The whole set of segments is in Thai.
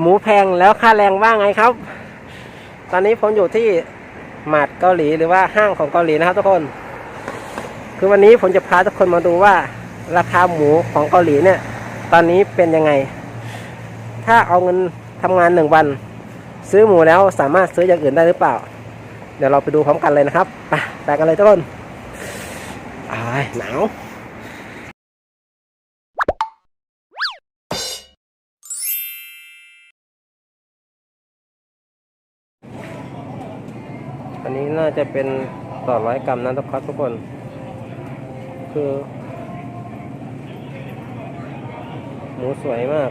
หมูแพงแล้วค่าแรงว่าไงครับ ตอนนี้ผมอยู่ที่หมาดเกาหลีหรือว่าห้างของเกาหลีนะครับทุกคน คือวันนี้ผมจะพาทุกคนมาดูว่า ราคาหมูของเกาหลีเนี่ย ตอนนี้เป็นยังไง ถ้าเอาเงินทำงานหนึ่งวัน ซื้อหมูแล้วสามารถซื้ออย่างอื่นได้หรือเปล่า เดี๋ยวเราไปดูพร้อมกันเลยนะครับไปไปกันเลยทุกคนอ้ายหนาว นนี้น่าจะเป็นต่อร้อยกรัมนะทุกคนทุกคน คือ หมูสวยมาก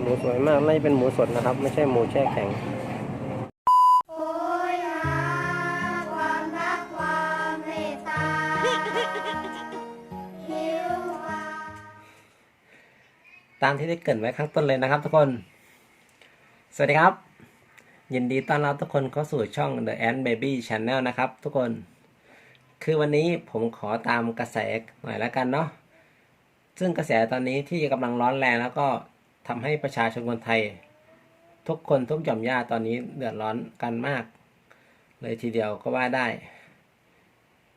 หมูสวยมากน่าจะเป็นหมูสดนะครับ ไม่ใช่หมูแช่แข็งโหยหาความรักความเมตตาหิวหาตามที่ได้เกรินไว้ข้างต้นเลยนะครับทุกคน สวัสดีครับ ยินดีต้อนรับทุกคนเข้าสู่ช่อง The Ant Baby Channel นะครับ ทุกคน คือวันนี้ผมขอตามกระแสหน่อยแล้วกันเนาะ ซึ่งกระแสตอนนี้ที่กำลังร้อนแรงแล้วก็ทำให้ประชาชนคนไทย ทุกคนทุกหย่อมย่าตอนนี้เดือดร้อนกันมาก เลยทีเดียวก็ว่าได้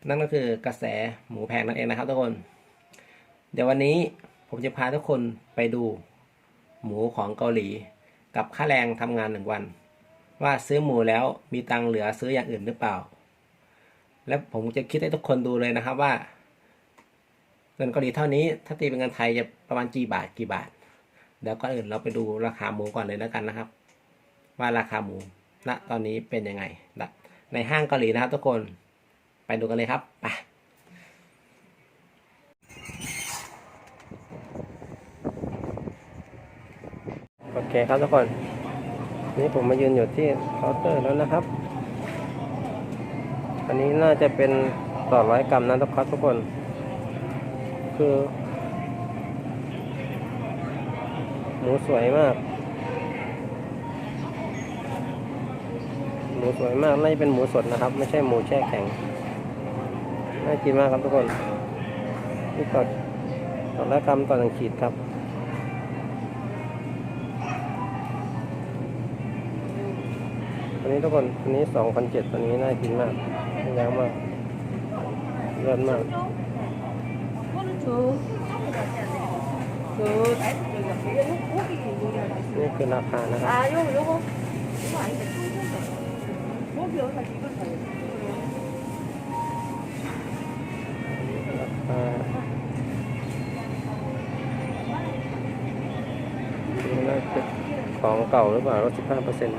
นั่นก็คือกระแสหมูแพงนั่นเองนะครับทุกคน เดี๋ยววันนี้ผมจะพาทุกคนไปดูหมูของเกาหลี กับค่าแรงทำงานหนึ่งวัน ว่าซื้อหมูแล้วมีตังค์เหลือซื้ออย่างอื่นหรือเปล่า และผมจะคิดให้ทุกคนดูเลยนะครับว่าเงินเกาหลีเท่านี้ ถ้าตีเป็นเงินไทยจะประมาณกี่บาทกี่บาท เดี๋ยวก่อนอื่นเราไปดูราคาหมูก่อนเลยแล้วกันนะครับ ว่าราคาหมูณตอนนี้เป็นยังไง ในห้างเกาหลีนะครับทุกคนไปดูกันเลยครับไปโอเคครับทุกคน นี่ผมมายืนอยู่ที่เคาน์เตอร์แล้วนะครับ อันนี้น่าจะเป็นต่อร้อยกรัมนะทุกคนทุกคน คือหมูสวยมาก หมูสวยมากน่าจะเป็นหมูสดนะครับ ไม่ใช่หมูแช่แข็ง น่ากินมากครับทุกคนนี่ต่อต่อร้อยกรัมต่อหนึ่งขีดครับันนี้ทุกคนอันนี้สองพันเจ็ดตัวนี้น่ากินมากยาวมากเลิศมากนี่คือราคานะครับราคาน่าจะของเก่าหรือเปล่าลดสิบห้าเปอร์เซ็นต์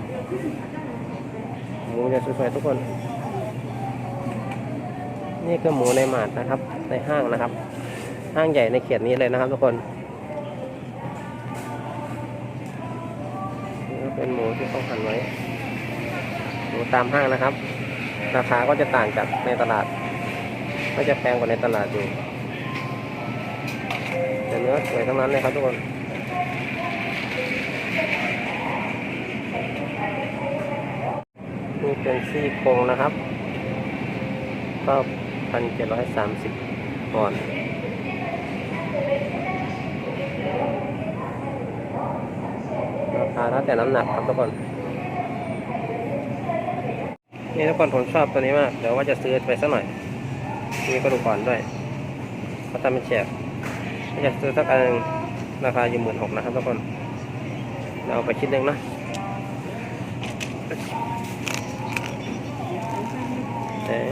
หมูจะสวยๆทุกคน นี่คือหมูในหมาดนะครับ ในห้างนะครับ ห้างใหญ่ในเขตนี้เลยนะครับทุกคนนี่ก็เป็นหมูที่เขาหั่นไว้หมูตามห้างนะครับ ราคาก็จะต่างจากในตลาด ก็จะแพงกว่าในตลาดอยู่แต่เนื้อสวยทั้งนั้นเลยครับทุกคน ซี่โครงนะครับ ก็พันเจ็ดร้อยสามสิบปอนด์ราคาแล้วแต่น้ำหนักครับทุกคน นี่ทุกคนผมชอบตัวนี้มาก เดี๋ยวว่าจะซื้อไปสักหน่อย มีกระดูกอ่อนด้วยเขาทำเป็นแฉกอยากซื้อสักอันราคาอยู่หมื่นหกนะครับทุกคน เราเอาไปชิ้นหนึ่งนะ เอ๊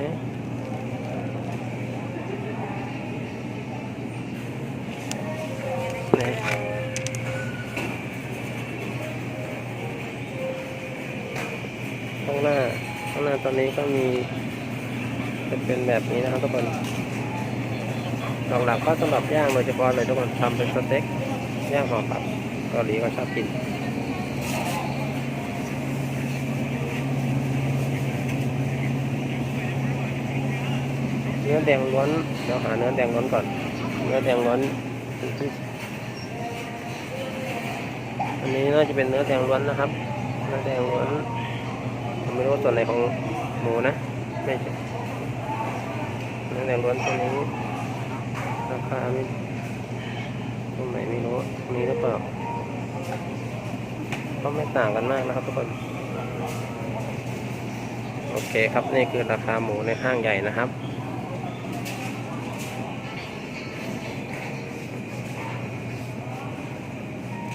ข้างหน้าข้างหน้าตอนนี้ก็มีจะเป็นแบบนี้นะครับทุกคนหลักๆก็สำหรับย่างโดยเฉพาะเลยทุกคนทำเป็นสเต็กย่างห่อผักเกาหลีก็ชอบกิน นื้อแดงล้วนเดี๋ยวหาเนื้อแดงล้วนก่อน เนื้อแดงล้วนอันนี้น่าจะเป็นเนื้อแดงล้วนนะครับเนื้อแดงล้วนผมไม่รู้ว่าส่วนไหนของหมูนะไม่ใช่เนื้อแดงล้วนตัวนี้ราคาไม่ตรงไหนไม่รู้ตรงนี้หรือเปล่าก็ไม่ต่างกันมากนะครับทุกคนโอเคครับนี่คือราคาหมูในห้างใหญ่นะครับ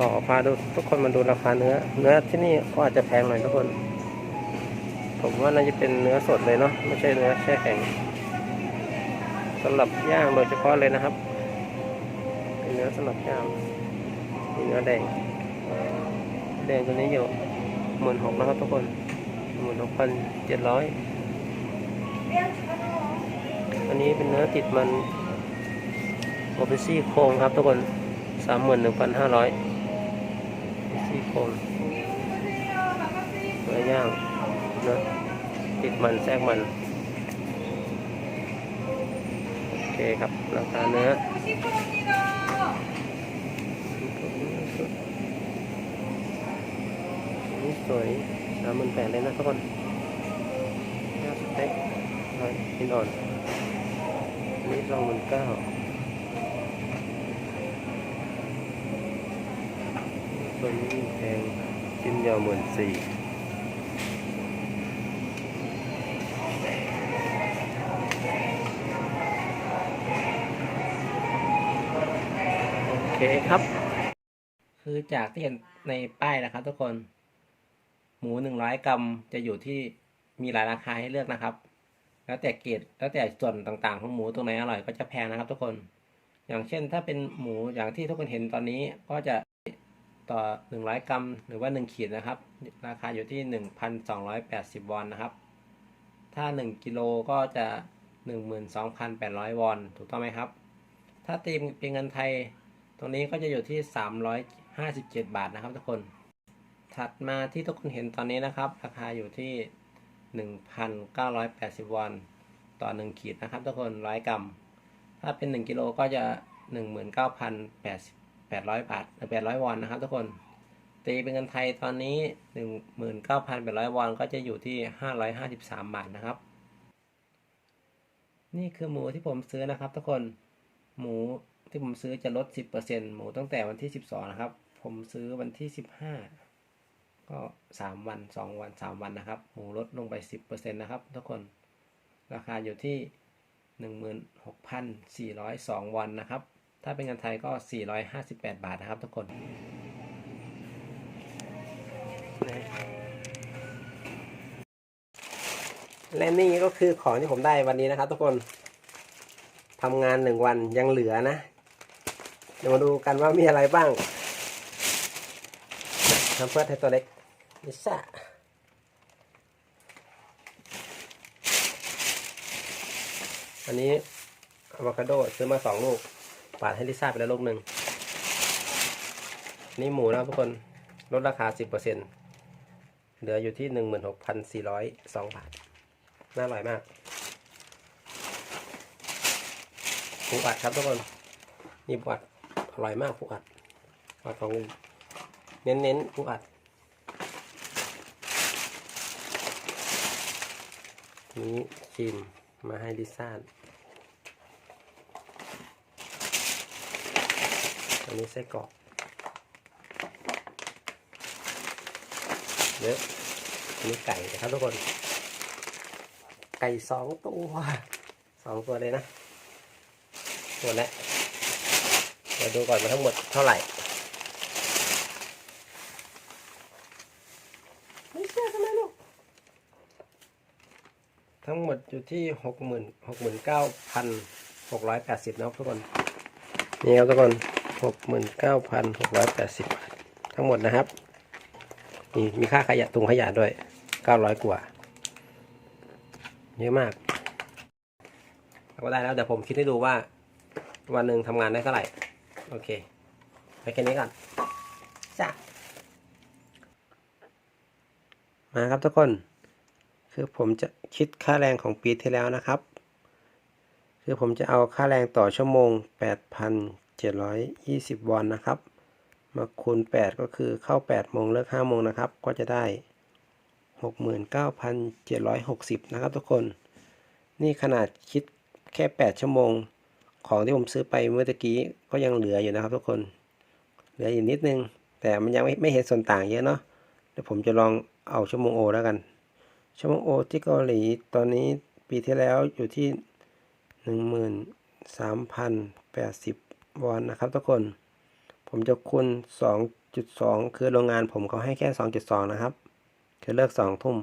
อพาดูทุกคนมาดูราคาเนื้อ เนื้อที่นี่ก็อาจจะแพงหน่อยทุกคน ผมว่าน่าจะเป็นเนื้อสดเลยเนาะไม่ใช่เนื้อแช่แข็งสำหรับย่างโดยเฉพาะเลยนะครับ เป็นเนื้อสำหรับย่างมีเนื้อแดงแดงตัวนี้อยู่หมื่นหกนะครับทุกคนหมื่นหกพันเจ็ดร้อยอันนี้เป็นเนื้อติดมันโอเปซี่โครงครับทุกคนสามหมื่นหนึ่งพันห้าร้อย ซี่โครงเนื้อย่างเนื้อติดมันแทรกมัน โอเคครับราคาเนื้อนี่สวยสามหมื่นแปดเลยนะทุกคนหน้าสเต็กน้อยหินอ่อนนนี่สองหมื่นเก้า ตัวนี้แพงชิ้นเดียวหมื่นสี่โอเคครับ คือจากที่เห็นในป้ายนะครับ ทุกคน หมูหนึ่งร้อยกรัมจะอยู่ที่มีหลายราคาให้เลือกนะครับแล้วแต่เกรดแล้วแต่ส่วนต่างๆ ของหมูตรงไหนอร่อยก็จะแพงนะครับทุกคน อย่างเช่นถ้าเป็นหมูอย่างที่ทุกคนเห็นตอนนี้ก็จะ ต่อหนึ่งร้อยกรัม หรือว่าหนึ่งขีดนะครับ ราคาอยู่ที่หนึ่งพันสองร้อยแปดสิบวอนนะครับ ถ้าหนึ่งกิโลก็จะหนึ่งหมื่นสองพันแปดร้อยวอน ถูกต้องไหมครับ ถ้าตีเป็นเงินไทย ตรงนี้ก็จะอยู่ที่สามร้อยห้าสิบเจ็ดบาทนะครับทุกคน ถัดมาที่ทุกคนเห็นตอนนี้นะครับ ราคาอยู่ที่ 1,980 วอน ต่อ 1 ขีดนะครับ ทุกคนร้อยกรัม ถ้าเป็น 1 กิโลก็จะ 800 บาทหรือ800 วอนนะครับทุกคน ตีเป็นเงินไทยตอนนี้ 19,800 วอนก็จะอยู่ที่ 553 บาทนะครับ นี่คือหมูที่ผมซื้อนะครับทุกคน หมูที่ผมซื้อจะลด 10%หมูตั้งแต่วันที่ 12 นะครับ ผมซื้อวันที่ 15 ก็สามวันสองวันสามวันนะครับ หมูลดลงไปสิบเปอร์เซนต์นะครับทุกคน ราคาอยู่ที่หนึ่งหมื่นหกพันสี่ร้อยสองวันนะครับ ถ้าเป็นเงินไทยก็สี่ร้อยห้าสิบแปดบาทนะครับทุกคนและนี่ก็คือของที่ผมได้วันนี้นะครับ ทุกคนทำงานหนึ่งวันยังเหลือนะ เดี๋ยวมาดูกันว่ามีอะไรบ้างทำเพื่อให้ตัวเล็กลิซ่าอันนี้อะโวคาโดซื้อมาสองลูก ปาดให้ลิซ่าไปแล้วลูกหนึ่งนี่หมูนะทุกคนลดราคาสิบเปอร์เซ็นเหลืออยู่ที่หนึ่งหมื่นหกพันสี่ร้อยสองบาท น่าอร่อยมากปูอัดครับทุกคนนี่ปูอัดอร่อยมากปูอัดปูอัดของเน้นเน้นๆผู้อัดนี้ครีมมาให้ดิซ่า นนี้ไส้กรอกเยอะอันนี้ไก่นะครับทุกคน ไก่สองตัวสองตัวเลยนะหมดแล้วเดี๋ยวดูก่อนมาทั้งหมดเท่าไหร่ไม่เชื่อทำไมลูกทั้งหมดอยู่ที่หกหมื่นหกหมื่นเก้าพันหกร้อยแปดสิบนะครับทุกคน นี่ครับทุกคน หกหมื่นเก้าพันหกร้อยแปดสิบทั้งหมดนะครับ นี่มีค่าขยะตุงขยะด้วยเก้าร้อยกว่า เยอะมาก ก็ได้แล้วเดี๋ยวผมคิดให้ดูว่า วันหนึ่งทำงานได้เท่าไหร่ โอเค ไปแค่นี้ก่อนจ้ามาครับทุกคน คือผมจะคิดค่าแรงของปีที่แล้วนะครับ คือผมจะเอาค่าแรงต่อชั่วโมง 720 วอนนะครับ มาคูณ 8 ก็คือเข้า 8 โมงเลิก 5 โมงนะครับ ก็จะได้ 69,760 นะครับทุกคน นี่ขนาดคิดแค่ 8 ชั่วโมง ของที่ผมซื้อไปเมื่อกี้ก็ยังเหลืออยู่นะครับทุกคน เหลืออยู่นิดนึง แต่มันยังไม่ไมเห็นส่วนต่างเยอะเนาะ เดี๋ยวผมจะลองเอาชั่วโมงโอแล้วกัน ชั่วโมงโอที่เกาหลีตอนนี้ปีที่แล้วอยู่ที่ 13,080 วอนนะครับทุกคน ผมจะคูณสองจุดสองคือโรงงานผมเขาให้แค่สองจุดสองนะครับ คือเลิกสองทุ่ม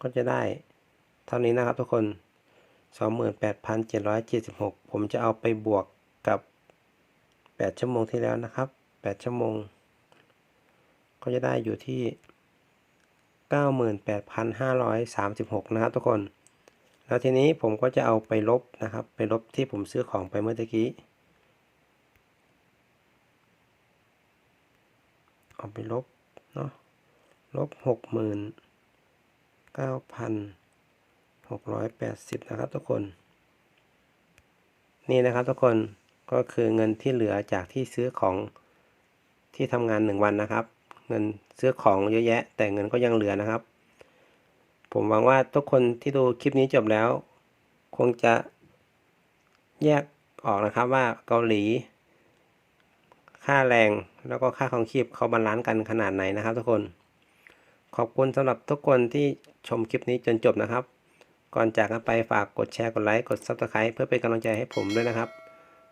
ก็จะได้ เท่านี้นะครับทุกคนสองหมื่นแปดพันเจ็ดร้อยเจ็ดสิบหกผมจะเอาไปบวกกับแปดชั่วโมงที่แล้วนะครับแปดชั่วโมง ก็จะได้อยู่ที่ 98,536 นะครับทุกคนแล้วทีนี้ผมก็จะเอาไปลบนะครับ ไปลบที่ผมซื้อของไปเมื่อกี้ เอาไปลบเนาะลบหกหมื่นเก้าพันหกร้อยแปดสิบนะครับทุกคน นี่นะครับทุกคนก็คือเงินที่เหลือจากที่ซื้อของที่ทำงานหนึ่งวันนะครับ เงินซื้อของเยอะแยะ แต่เงินก็ยังเหลือนะครับ ผมหวังว่าทุกคนที่ดูคลิปนี้จบแล้ว คงจะแยกออกนะครับว่าเกาหลี ค่าแรงแล้วก็ค่าของชีพเขาบาลานซ์กันขนาดไหนนะครับ ทุกคน ขอบคุณสำหรับทุกคนที่ชมคลิปนี้จนจบนะครับ ก่อนจากกันไปฝากกดแชร์กดไลค์กด Subscribe เพื่อเป็นกำลังใจให้ผมด้วยนะครับ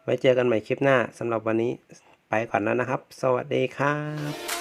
ไว้เจอกันใหม่คลิปหน้าสำหรับวันนี้ไปก่อนแล้วนะครับ สวัสดีครับ